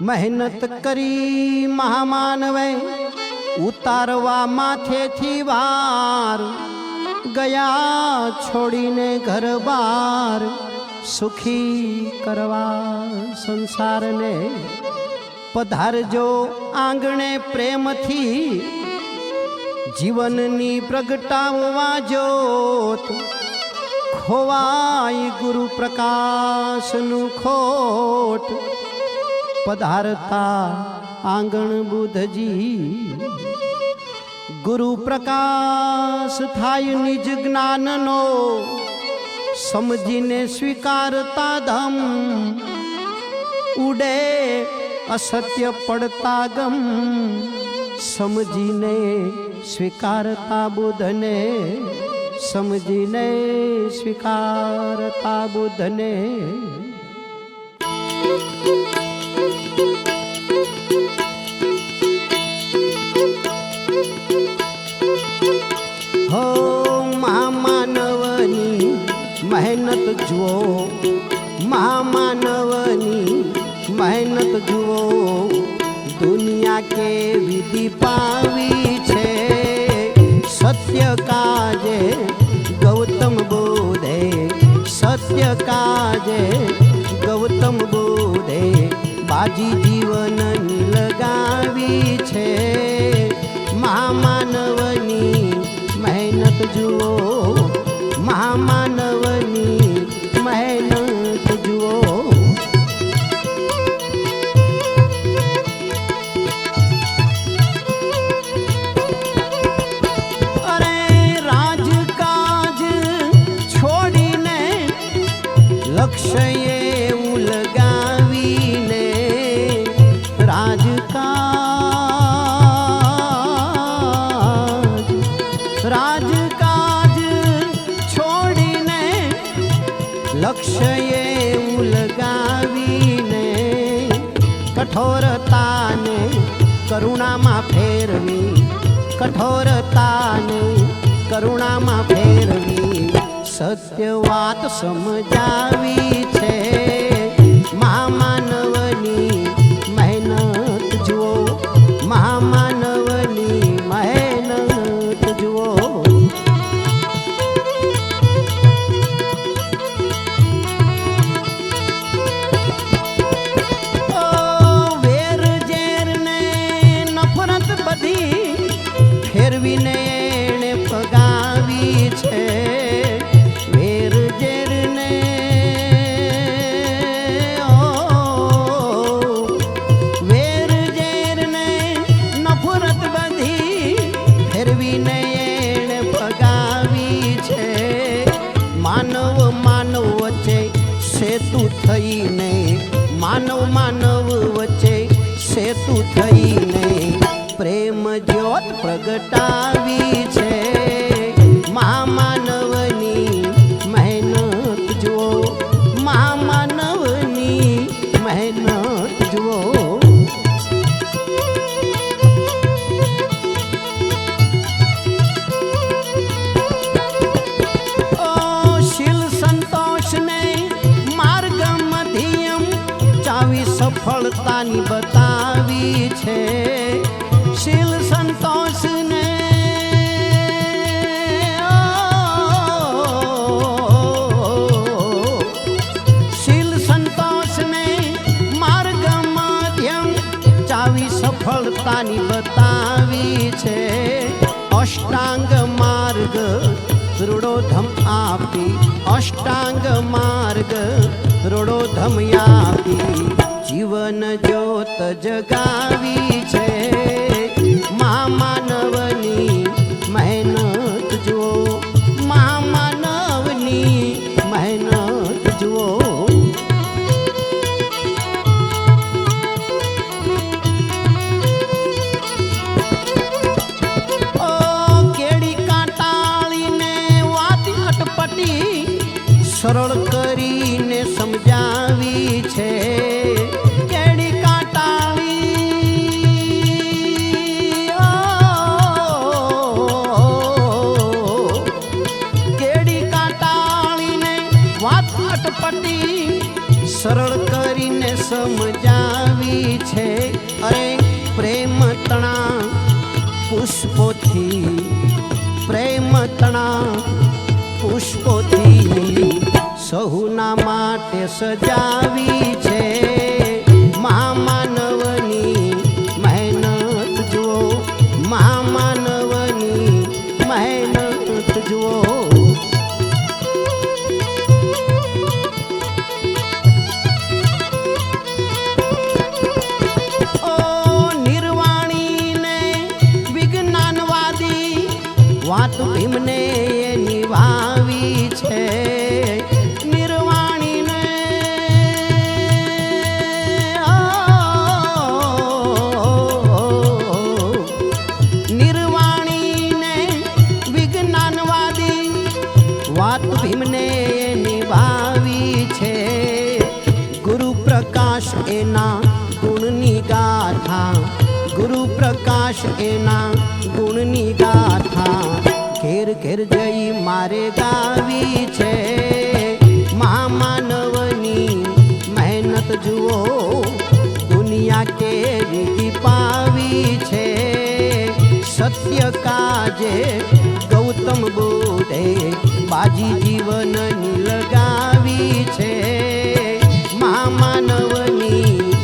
મહેનત કરી મહામાનવે ઉતારવા માથેથી વાર. ગયા છોડીને ઘર બાર સુખી કરવા સંસારને પધારજો આંગણે પ્રેમથી. જીવનની પ્રગટાવવા જોત ખોવાય ગુરુ પ્રકાશનું ખોટ. પધારતા આંગણ બુધજી ગુરુ પ્રકાશ થાય નિજ જ્ઞાનનો, સમજીને સ્વીકારતા ધમ. ઉડે અસત્ય પડતા ગમ. સમજીને સ્વીકારતા બુધને સમજીને સ્વીકારતા બુધને જુઓ, દુનિયા વિધિ પાવી છે. સત્ય કાજે ગૌતમ બોધે, સત્ય કાજે ગૌતમ બોધે બાજી જીવન લગાવી છે. મહામાનવની મહેનત જુઓ, મહામાનવની કઠોરતાને કરુણામાં ફેરવી કઠોરતાને કરુણામાં ફેરવી સત્ય વાત સમજાવી છે. થઈને માનવ માનવ વચ્ચે સેતુ થઈને પ્રેમ જ્યોત પ્રગટાવી છે. સફળતાની બતાવી છે. શીલ સંતોષને શીલ સંતોષને માર્ગ માધ્યમ ચાવી સફળતાની બતાવી છે. અષ્ટાંગ માર્ગ રૂડોધમ આપી, અષ્ટાંગ માર્ગ રૂડોધમ આપી જીવન જ્યોત જગાવી છે. મહેનત જુઓ. મહામાનવની મહેનત જુઓ. ઓ કેડી કાંટાળીને વાત અટપટી, સરળ સમજાવી છે. અરે પ્રેમ તણા પુષ્પોથી પ્રેમ તણા પુષ્પોથી સહુના માટે સજાવી છે. વાત ભીમને નિભાવી છે. ગુરુ પ્રકાશ એના ગુણની ગાથા. ગુરુ પ્રકાશ એના ગુણની ગાથા. ઘેર ઘેર જઈ મારે ગાવી છે. મહામાનવની મહેનત જુઓ, દુનિયા કેવી પાવી છે. સત્ય કાજે ગૌતમ બુદ્ધે બાજી જીવનની લગાવી છે. મહામાનવની